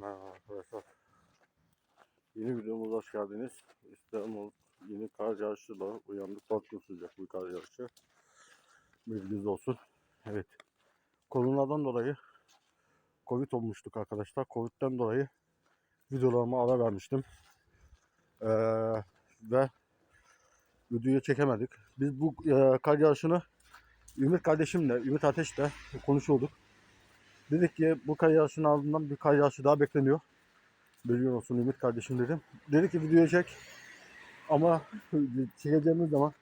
Merhaba arkadaşlar. Yeni videomuza hoş geldiniz. İstanbul yeni kar yağışıyla uyandık. Korktu sıcak bu kar yağışı. Bilginiz olsun. Evet. Koronadan dolayı Covid olmuştuk arkadaşlar. Covid'den dolayı videolarıma ara vermiştim. Ee, ve videoyu çekemedik. Biz bu e, kar yağışını Ümit kardeşimle, Ümit Ateş'le konuşuyorduk. Dedik ki bu kar yağışının ardından bir kar yağışı daha bekleniyor. Biliyor olsun Ümit kardeşim dedim. Dedi ki videoyu çek. Ama çekeceğimiz zaman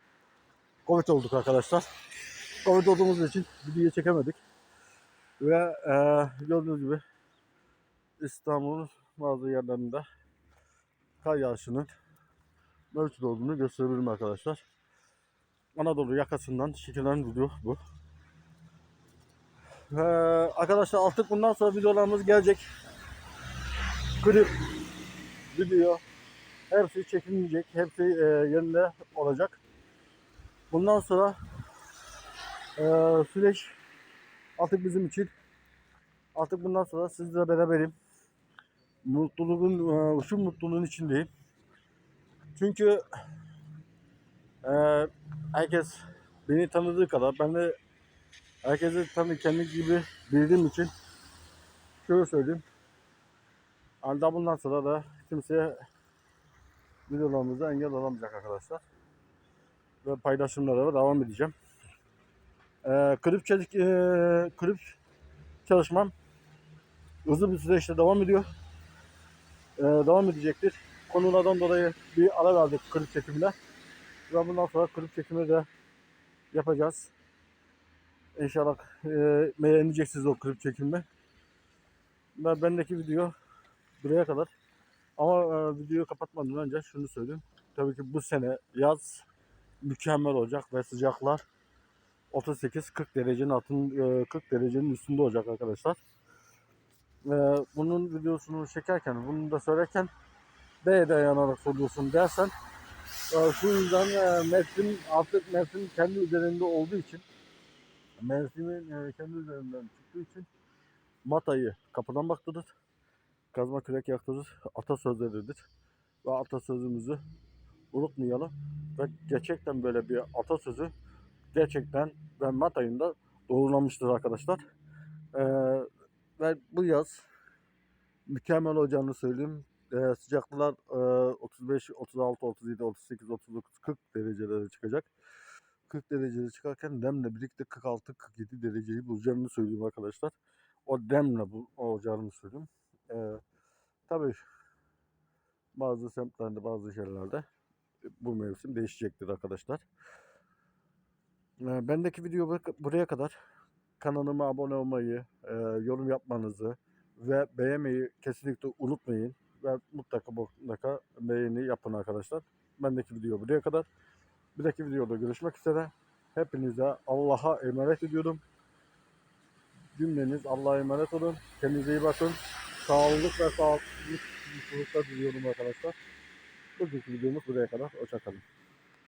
Covid olduk arkadaşlar. Covid olduğumuz için videoyu çekemedik. Ve e, gördüğünüz gibi İstanbul'un bazı yerlerinde kar yağışının mevcut olduğunu gösterebilirim arkadaşlar. Anadolu yakasından çekilen video bu. Ee, arkadaşlar artık bundan sonra videolarımız gelecek. Klip, video, hepsi çekilecek, hepsi e, yerinde olacak. Bundan sonra e, süreç artık bizim için artık bundan sonra sizle beraberim. Mutluluğun, e, şu mutluluğun içindeyim. Çünkü e, herkes beni tanıdığı kadar ben de Herkese tabii kendi gibi bildiğim için şöyle söyleyeyim. Anda bundan sonra da kimseye videolarımıza engel olamayacak arkadaşlar. Ve paylaşımlara devam edeceğim. Ee, klip, çelik, e, klip çalışmam hızlı bir süreçte devam ediyor. Ee, devam edecektir. Konulardan dolayı bir ara verdik klip çekimine. Ve bundan sonra klip çekimi de yapacağız. İnşallah e, beğeneceksiniz o klip çekimimi. Ben bendeki video buraya kadar. Ama e, videoyu kapatmadan önce şunu söyleyeyim. Tabii ki bu sene yaz mükemmel olacak ve sıcaklar 38-40 derecenin altın e, 40 derecenin üstünde olacak arkadaşlar. E, bunun videosunu çekerken, bunu da söylerken B'ye dayanarak soruyorsun dersen e, şu yüzden e, mevsim artık mevsim kendi üzerinde olduğu için mevsimin e, kendi üzerinden çıktığı için matayı kapıdan baktırır. Kazma kürek yaktırır. Atasözleridir. Ve atasözümüzü unutmayalım. Ve gerçekten böyle bir atasözü gerçekten ve Mart ayında doğrulamıştır arkadaşlar. Ee, ve bu yaz mükemmel olacağını söyleyeyim. Ee, sıcaklıklar e, 35, 36, 37, 38, 39, 40 derecelere çıkacak. 40 derecede çıkarken demle birlikte 46-47 dereceyi bulacağını söyleyeyim arkadaşlar. O demle bu olacağını söyleyeyim. Ee, tabii bazı semtlerde bazı şeylerde bu mevsim değişecektir arkadaşlar. Ee, bendeki video bur- buraya kadar. Kanalıma abone olmayı, e, yorum yapmanızı ve beğenmeyi kesinlikle unutmayın. Ve mutlaka mutlaka beğeni yapın arkadaşlar. Bendeki video buraya kadar. Bir dahaki videoda görüşmek üzere. Hepinize Allah'a emanet ediyorum. Cümleniz Allah'a emanet olun. Kendinize iyi bakın. Sağlık ve sağlıklı mutluluklar diliyorum arkadaşlar. Bugünkü videomuz buraya kadar. Hoşçakalın.